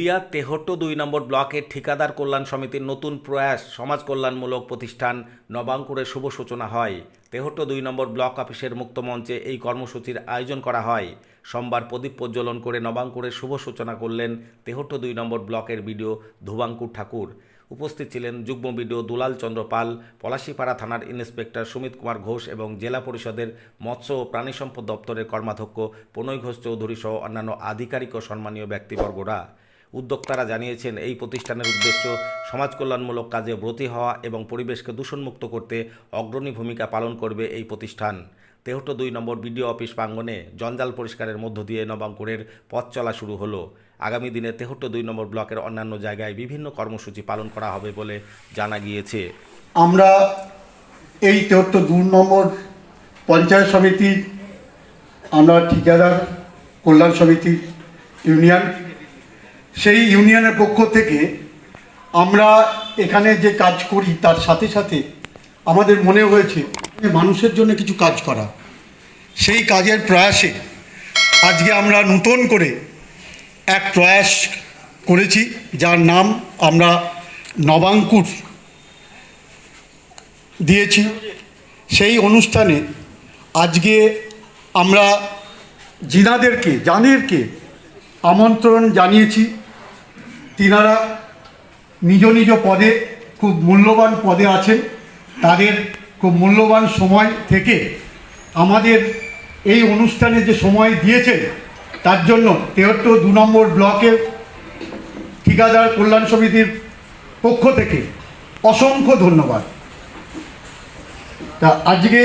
নদিয়ার তেহট্ট দুই নম্বর ব্লকের ঠিকাদার কল্যাণ সমিতির নতুন প্রয়াস সমাজ কল্যাণমূলক প্রতিষ্ঠান নবাঙ্কুরের শুভ সূচনা হয়। তেহট্ট দুই নম্বর ব্লক অফিসের মুক্ত মঞ্চে এই কর্মসূচির আয়োজন করা হয়। সোমবার প্রদীপ প্রজ্বলন করে নবাঙ্কুরের শুভ সূচনা করলেন তেহট্ট দুই নম্বর ব্লকের বিডিও ধুবাঙ্কুর ঠাকুর। উপস্থিত ছিলেন যুগ্ম বিডিও দুলাল চন্দ্র পাল, পলাশীপাড়া থানার ইন্সপেক্টর সুমিত কুমার ঘোষ এবং জেলা পরিষদের মৎস্য ও প্রাণী সম্পদ দপ্তরের কর্মাধ্যক্ষ প্রণয় ঘোষ চৌধুরী সহ অন্যান্য আধিকারিক ও সম্মানীয় ব্যক্তিবর্গরা। উদ্যোক্তারা জানিয়েছেন, এই প্রতিষ্ঠানের উদ্দেশ্য সমাজ কল্যাণমূলক কাজে ব্রতী হওয়া এবং পরিবেশকে দূষণমুক্ত করতে অগ্রণী ভূমিকা পালন করবে এই প্রতিষ্ঠান। তেহট্ট দুই নম্বর বিডিও অফিস প্রাঙ্গণে জঞ্জাল পরিষ্কারের মধ্য দিয়ে নবাঙ্কুরের পথ চলা শুরু হলো। আগামী দিনে তেহট্ট দুই নম্বর ব্লকের অন্যান্য জায়গায় বিভিন্ন কর্মসূচি পালন করা হবে বলে জানা গিয়েছে। আমরা এই তেহট্ট দুই নম্বর পঞ্চায়েত সমিতির আমরা ঠিকাদার, কল্যাণ সমিতি ইউনিয়ন সেই ইউনিয়নের পক্ষ থেকে আমরা এখানে যে কাজ করি, তার সাথে সাথে আমাদের মনে হয়েছে মানুষের জন্য কিছু কাজ করা। সেই কাজের প্রয়াসে আজকে আমরা নতুন করে এক প্রয়াস করেছি, যার নাম আমরা নবাঙ্কুর দিয়েছি। সেই অনুষ্ঠানে আজকে আমরা জিনাদেরকে, জানেরকে আমন্ত্রণ জানিয়েছি। তিনারা নিজ নিজ পদে খুব মূল্যবান পদে আছেন। তাদের খুব মূল্যবান সময় থেকে আমাদের এই অনুষ্ঠানে যে সময় দিয়েছেন, তার জন্য তেহট্ট দু নম্বর ব্লকের ঠিকাদার কল্যাণ সমিতির পক্ষ থেকে অসংখ্য ধন্যবাদ। তা আজকে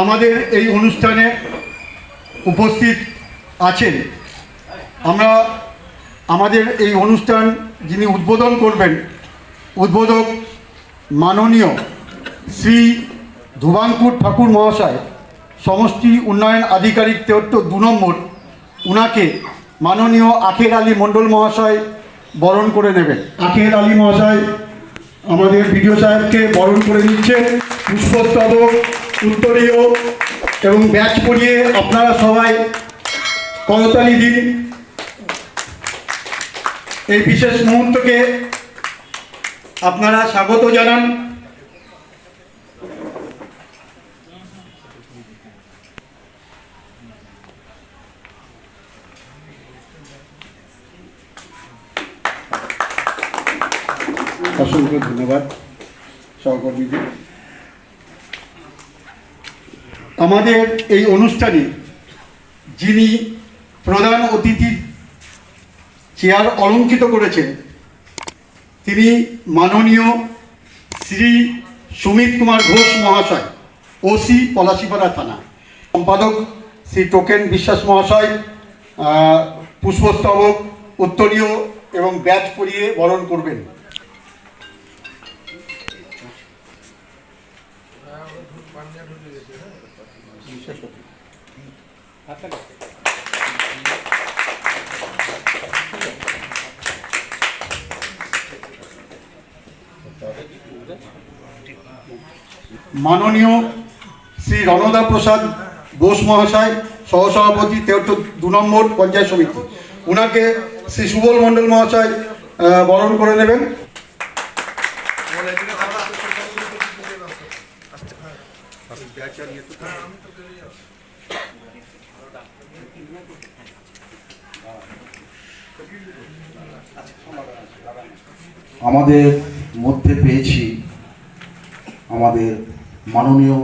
আমাদের এই অনুষ্ঠানে উপস্থিত আছেন। আমরা আমাদের এই অনুষ্ঠান যিনি উদ্বোধন করবেন, উদ্বোধক মাননীয় শ্রী ধুবাঙ্কুর ঠাকুর মহাশয়, সমষ্টি উন্নয়ন আধিকারিক তেহট্ট দু নম্বর, উনাকে মাননীয় আখের আলী মণ্ডল মহাশয় বরণ করে নেবেন। আখের আলী মহাশয়, আমাদের বিডিও সাহেবকে বরণ করে নিচ্ছেন। পুষ্পস্তবক, উত্তরীয় এবং ব্যাচ পরিয়ে আপনারা সবাই করতালি দিন। এই বিশেষ মুহূর্তকে আপনারা স্বাগত জানান। অসংখ্য ধন্যবাদ সহকর্মীদের আমাদের এই অনুষ্ঠানে যিনি প্রধান অতিথি চেয়ার অলঙ্কিত করেছেন? তিনি মাননীয় শ্রী সুমিত কুমার ঘোষ মহাশয় ওসি পলাশিপাড়া থানা। সম্পাদক শ্রী টোকেন বিশ্বাস মহাশয় পুষ্পস্তবক উত্তরীয় এবং ব্যাচ পরিয়ে বরণ করবেন। মাননীয় শ্রী রণদা প্রসাদ বোস মহাশয়, সহসভাপতি তেহট্ট দু নম্বর পঞ্চায়েত সমিতি। ওনাকে শ্রী সুবল মণ্ডল মহাশয় বরণ করে নেবেন। আমাদের মধ্যে পেয়েছি আমাদের মাননীয়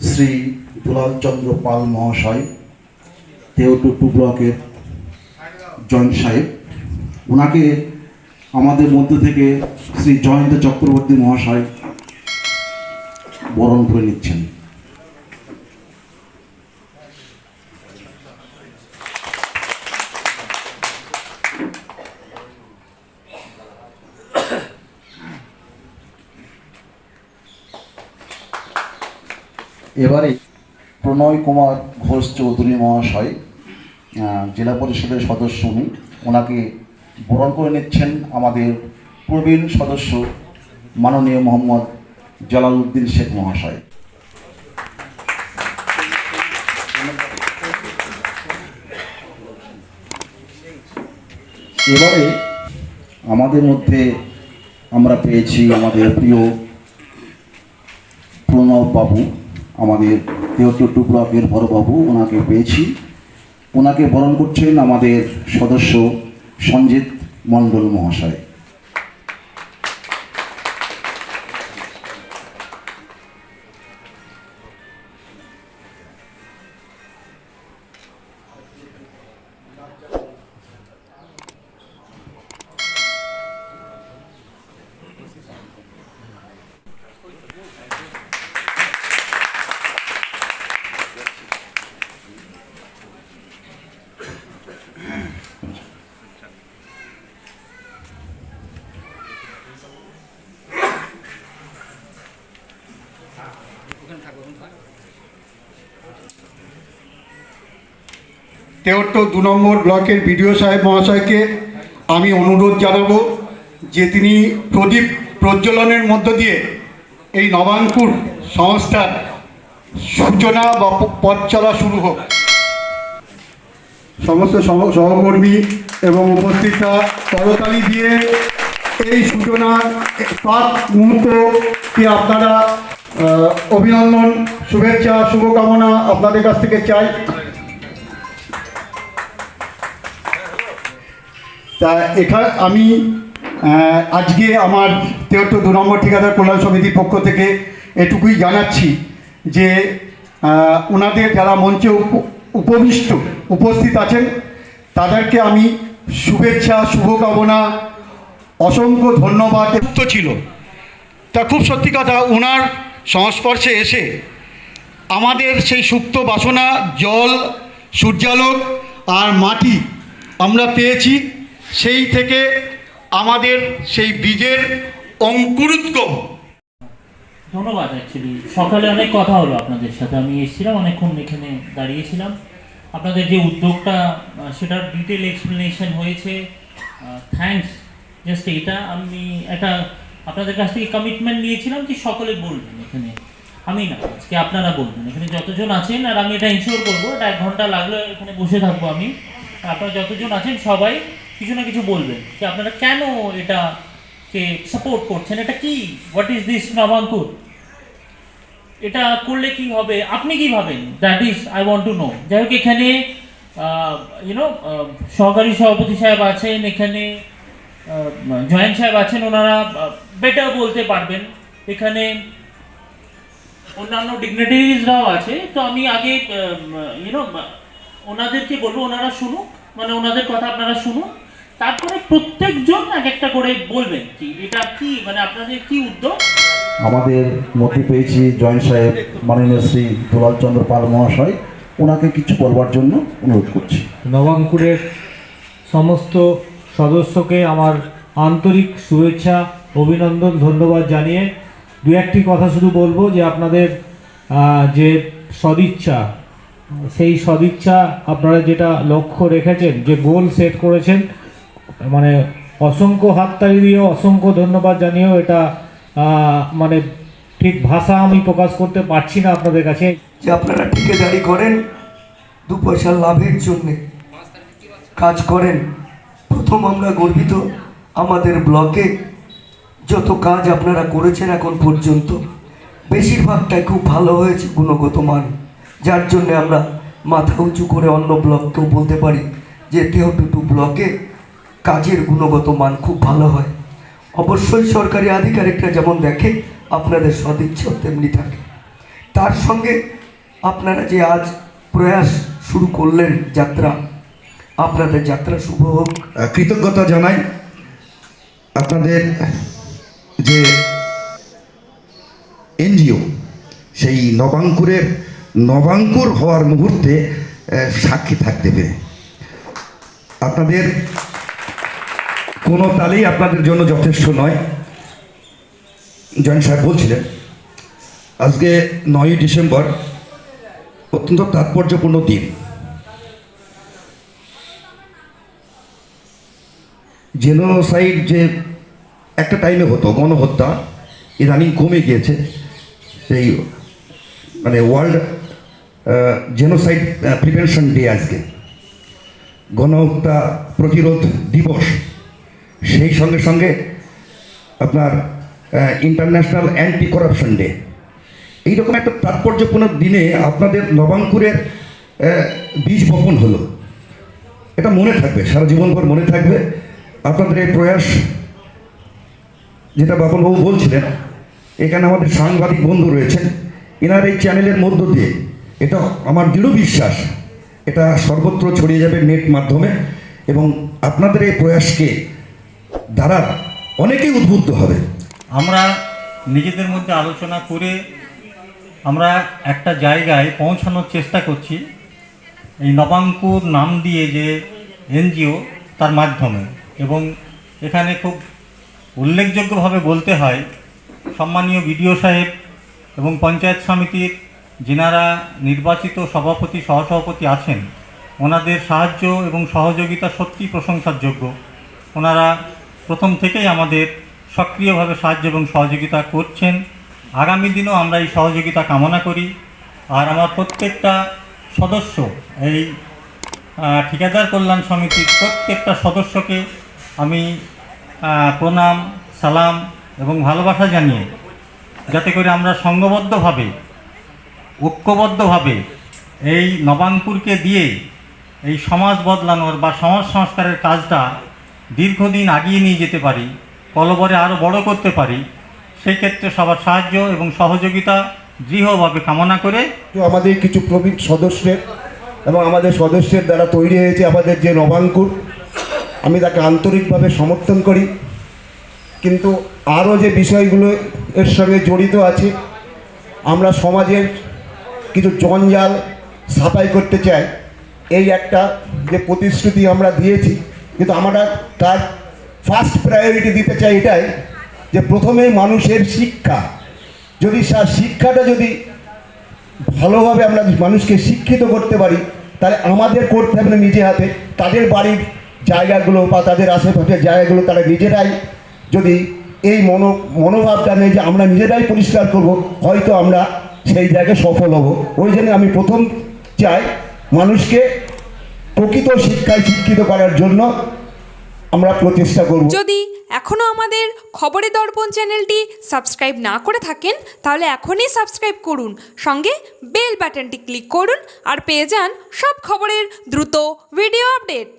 শ্রী দুলালচন্দ্র পাল মহাশয় তেউটু টু ব্লকের জয়েন্ট সাহেব ওনাকে আমাদের মধ্য থেকে শ্রী জয়ন্ত চক্রবর্তী মহাশয় বরণ করে নিচ্ছেন। এবারে প্রণয় কুমার ঘোষ চৌধুরী মহাশয় জেলা পরিষদের সদস্য উনি। ওনাকে বরণ করে নিচ্ছেন আমাদের প্রবীণ সদস্য মাননীয় মোহাম্মদ জালালউদ্দিন শেখ মহাশয়। এবারে আমাদের মধ্যে আমরা পেয়েছি আমাদের প্রিয় প্রণব বাবু। আমাদের তেহট্টু ব্লকের বড়বাবু ওনাকে পেয়েছি। ওনাকে বরণ করছেন আমাদের সদস্য সঞ্জিত মণ্ডল মহাশয়। তেহট্ট দু নম্বর ব্লকের বিডিও সাহেব মহাশয়কে আমি অনুরোধ জানাব যে তিনি প্রদীপ প্রজ্বলনের মধ্য দিয়ে এই নবাঙ্কুর সংস্থার সূচনা বা পথ চলা শুরু হোক। সমস্ত সহকর্মী এবং উপস্থিতরা করতালি দিয়ে এই সূচনার পাঁচ মুহূর্তকে আপনারা অভিনন্দন, শুভেচ্ছা, শুভকামনা আপনাদের কাছ থেকে চাই। তা এখানে আমি আজকে আমার তেহট্ট দু নম্বর ঠিকাদার কল্যাণ সমিতির পক্ষ থেকে এটুকুই জানাচ্ছি যে ওনাদের যারা মঞ্চে উপ- উপবিষ্ট উপস্থিত আছেন, তাদেরকে আমি শুভেচ্ছা, শুভকামনা, অসংখ্য ধন্যবাদ। ছিল। তা খুব সত্যি কথা ওনার সংস্পর্শে এসে আমাদের সেই সুপ্ত বাসনা, জল, সূর্যালোক আর মাটি আমরা পেয়েছি। সেই থেকে আমাদের সেই বীজের অঙ্কুরোদ্গম। ধন্যবাদ অ্যাকচুয়ালি সকালে অনেক কথা হলো আপনাদের সাথে। আমি এসেছিলাম, অনেকক্ষণ এখানে দাঁড়িয়েছিলাম। আপনাদের যে উদ্যোগটা সেটার ডিটেল এক্সপ্লেনেশন হয়েছে। থ্যাঙ্কস জাস্ট এটা আমি একটা আপনাদের কাছ থেকে কমিটমেন্ট নিয়েছিলাম যে সকলে বলবেন এখানে। আমি না, আজকে আপনারা বলবেন। এখানে যতজন আছেন, আর আমি এটা ইনশিওর করব, এটা এক ঘণ্টা লাগলে এখানে বসে থাকব আমি। আপনারা যতজন আছেন, সবাই কিছু না কিছু বলবেন যে আপনারা কেন এটা কে সাপোর্ট করছেন? এটা কি? হোয়াট ইজ দিস নবাঙ্কুর এটা করলে কি হবে? আপনি কি ভাবেন? That is I want to know যাই হোক, এখানে ইউনো সহকারী সভাপতি সাহেব আছেন, এখানে জয়েন্ট সাহেব আছেন, ওনারা বেটার বলতে পারবেন। এখানে অন্যান্য ডিগনিটারিজরাও আছে। তো আমি আগে ইউনো ওনাদেরকে বলব, ওনারা শুনুক। মানে ওনাদের কথা আপনারা শুনুন। তারপরে প্রত্যেকজন এক একটা করে বলবেন কি এটা কি মানে আপনাদের কি উদ্যোগ? আমাদের মধ্যে পেয়েছি জয়েন্ট সাহেব মাননীয় শ্রী দুলাল চন্দ্র পাল মহাশয় ওনাকে কিছু বলবার জন্য অনুরোধ করছি। নবাঙ্কুরের সমস্ত সদস্যকে আমার আন্তরিক শুভেচ্ছা অভিনন্দন ধন্যবাদ জানিয়ে দু একটি কথা শুধু বলব যে আপনাদের আহ, যে সদিচ্ছা সেই সদিচ্ছা আপনারা যেটা লক্ষ্য রেখেছেন যে গোল সেট করেছেন মানে অসংখ্য হাততালি দিয়েও অসংখ্য ধন্যবাদ জানিয়েও এটা মানে ঠিক ভাষা আমি প্রকাশ করতে পারছি না আপনাদের কাছে। যে আপনারা ঠিকাদারি করেন, দু পয়সা লাভের জন্যে কাজ করেন। প্রথম আমরা গর্বিত আমাদের ব্লকে যত কাজ আপনারা করেছেন এখন পর্যন্ত, বেশিরভাগটাই খুব ভালো হয়েছে, গুণগত মান। যার জন্যে আমরা মাথা উঁচু করে অন্য ব্লককেও বলতে পারি যে তেহটুটু ব্লকে কাজের গুণগত মান খুব ভালো হয়। অবশ্যই সরকারি আধিকারিকরা যেমন দেখে, আপনাদের সদিচ্ছাও তেমনি থাকে। তার সঙ্গে আপনারা যে আজ প্রয়াস শুরু করলেন যাত্রা, আপনাদের যাত্রা শুভ হোক। কৃতজ্ঞতা জানাই। আপনাদের যে এনজিও, সেই নবাঙ্কুরের, নবাঙ্কুর হওয়ার মুহূর্তে সাক্ষী থাকতে পেরে। আপনাদের কোনো তালেই আপনাদের জন্য যথেষ্ট নয়। জয়েন্ট সাহেব বলছিলেন, আজকে নয়ই ডিসেম্বর, অত্যন্ত তাৎপর্যপূর্ণ দিন। জেনোসাইড যে একটা টাইমে হতো, গণহত্যা ইদানিং কমে গিয়েছে। সেই মানে ওয়ার্ল্ড জেনোসাইড প্রিভেনশন ডে আজকে। গণহত্যা প্রতিরোধ দিবস। সেই সঙ্গে সঙ্গে আপনার ইন্টারন্যাশনাল অ্যান্টি করাপশন ডে এইরকম একটা তাৎপর্যপূর্ণ দিনে আপনাদের নবাঙ্কুরের বীজ বপন হলো। এটা মনে থাকবে, সারা জীবনভর মনে থাকবে। আপনাদের এই প্রয়াস যেটা বাপনবাবু বলছিলেন, এখানে আমাদের সাংবাদিক বন্ধু রয়েছেন। এনার এই চ্যানেলের মধ্য দিয়ে, এটা আমার দৃঢ় বিশ্বাস, এটা সর্বত্র ছড়িয়ে যাবে নেট মাধ্যমে। এবং আপনাদের এই প্রয়াসকে দ্বারা অনেকেই উদ্বুদ্ধ হবে। আমরা নিজেদের মধ্যে আলোচনা করে আমরা একটা জায়গায় পৌঁছানোর চেষ্টা করছি এই নবাঙ্কুর নাম দিয়ে যে এনজিও তার মাধ্যমে। এবং এখানে খুব উল্লেখযোগ্যভাবে বলতে হয়, সম্মানীয় বিডিও সাহেব এবং পঞ্চায়েত সমিতির যেনারা নির্বাচিত সভাপতি, সহসভাপতি আছেন, ওনাদের সাহায্য এবং সহযোগিতা সত্যি প্রশংসার যোগ্য ওনারা প্রথম থেকেই আমাদের সক্রিয়ভাবে সাহায্য এবং সহযোগিতা করছেন। আগামী দিনও আমরা এই সহযোগিতা কামনা করি। আর আমার প্রত্যেকটা সদস্য, এই ঠিকাদার কল্যাণ সমিতির প্রত্যেকটা সদস্যকে আমি প্রণাম, সালাম এবং ভালোবাসা জানিয়ে যাতে করে আমরা সংঘবদ্ধভাবে, ঐক্যবদ্ধভাবে এই নবাঙ্কুরকে দিয়ে এই সমাজ বদলানোর বা সমাজ সংস্কারের কাজটা দীর্ঘদিন আগিয়ে নিয়ে যেতে পারি, কলবরে আরও বড় করতে পারি, সেক্ষেত্রে সবার সাহায্য এবং সহযোগিতা দৃঢ়ভাবে কামনা করে আমাদের কিছু প্রবীণ সদস্যের এবং আমাদের সদস্যের দ্বারা তৈরি হয়েছে আমাদের যে নবাঙ্কুর, আমি তাকে আন্তরিকভাবে সমর্থন করি। কিন্তু আরও যে বিষয়গুলো এর সঙ্গে জড়িত আছে, আমরা সমাজের কিছু জঞ্জাল সাফাই করতে চাই। এই একটা যে প্রতিশ্রুতি আমরা দিয়েছি কিন্তু আমরা তার ফার্স্ট প্রায়োরিটি দিতে চাই এটাই যে প্রথমে মানুষের শিক্ষা। যদি শিক্ষাটা যদি ভালোভাবে আমরা মানুষকে শিক্ষিত করতে পারি, তাহলে আমাদের করতে হবে নিজে হাতে। তাদের বাড়ির জায়গাগুলো বা তাদের আশেপাশের জায়গাগুলো তারা নিজেরাই যদি এই মনো, মনোভাবটা নেই যে আমরা নিজেরাই পরিষ্কার করব, হয়তো আমরা সেই জায়গায় সফল হব। ওই জন্য আমি প্রথম চাই মানুষকে প্রকৃত শিক্ষায় শিক্ষিত করার জন্য আমরা প্রচেষ্টা করব। যদি এখনও আমাদের খবরের দর্পণ চ্যানেলটি সাবস্ক্রাইব না করে থাকেন, তাহলে এখনই সাবস্ক্রাইব করুন। সঙ্গে বেল বাটনটি ক্লিক করুন আর পেয়ে যান সব খবরের দ্রুত ভিডিও আপডেট।